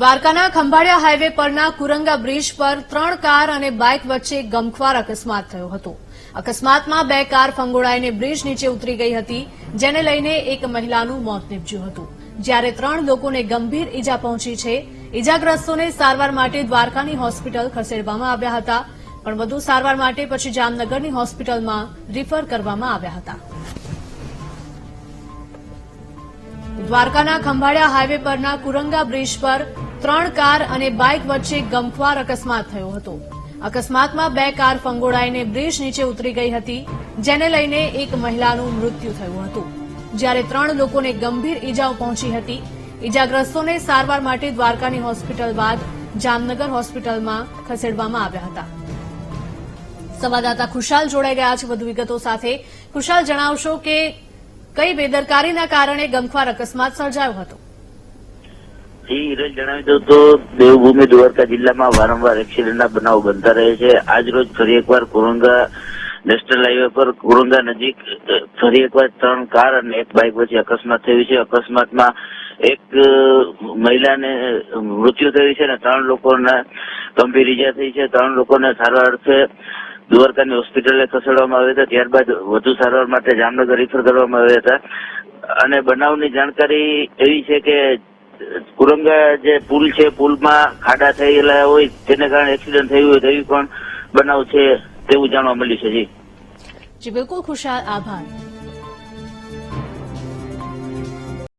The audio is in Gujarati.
દ્વારકાના ખંભાળિયા હાઈવે પરના કુરંગા બ્રિજ પર ત્રણ કાર અને બાઇક વચ્ચે ગમખ્વાર અકસ્માત થયો હતો. અકસ્માતમાં બે કાર ફંગોળાઈને બ્રિજ નીચે ઉતરી ગઈ હતી, જેને લઈને એક મહિલાનું મોત નીપજ્યું હતું. જ્યારે ત્રણ લોકોને ગંભીર ઇજા પહોંચી છે ઇજાગ્રસ્તોને સારવાર માટે દ્વારકાની હોસ્પિટલ ખસેડવામાં આવ્યા હતા, પણ વધુ સારવાર માટે પછી જામનગરની હોસ્પિટલમાં રિફર કરવામાં આવ્યા હતા. દ્વારકાના ખંભાળિયા હાઈવે પરના કુરંગા બ્રિજ પર ત્રણ કાર અને બાઇક વચ્ચે ગમખ્વાર અકસ્માત થયો હતો. અકસ્માતમાં બે કાર ફંગોળાઈને બ્રિજ નીચે ઉતરી ગઈ હતી, જેને લઈને એક મહિલાનું મૃત્યુ થયું હતું. જ્યારે ત્રણ લોકોને ગંભીર ઈજાઓ પહોંચી હતી, ઈજાગ્રસ્તોને સારવાર માટે દ્વારકાની હોસ્પિટલ બાદ જામનગર હોસ્પિટલમાં ખસેડવામાં આવ્યા હતા. સંવાદદાતા ખુશાલ જોડાઈ ગયા છે વધુ વિગતો સાથે. ખુશાલ, જણાવશો કે કઈ બેદરકારીના કારણે ગમખ્વાર અકસ્માત સર્જાયો હતો? હિરલ જણાવી દઉં તો દેવભૂમિ દ્વારકા જિલ્લામાં વારંવાર એક્સિડન્ટના બનાવ બનતા રહે છે. આજ રોજ ફરી એકવાર કોરંગા નેશનલ હાઈવે પર કોરંગા નજીક ફરી એકવાર ત્રણ કાર અને એક બાઇક વચ્ચે અકસ્માત થયું છે. અકસ્માતમાં એક મહિલાને મૃત્યુ થયું છે અને ત્રણ લોકોને ગંભીર ઈજા થઈ છે. ત્રણ લોકોને સારવાર અર્થે દ્વારકાની હોસ્પિટલે ખસેડવામાં આવ્યા હતા. ત્યારબાદ વધુ સારવાર માટે જામનગર રિફર કરવામાં આવ્યા હતા. અને બનાવની જાણકારી એવી છે કે કુરંગા જે પુલ છે, પુલમાં ખાડા થયેલા હોય તેને કારણે એક્સિડન્ટ થયું હોય, તેવી પણ બનાવ છે તેવું જાણવા મળ્યું છે જી, બિલકુલ ખુશાલ, આભાર.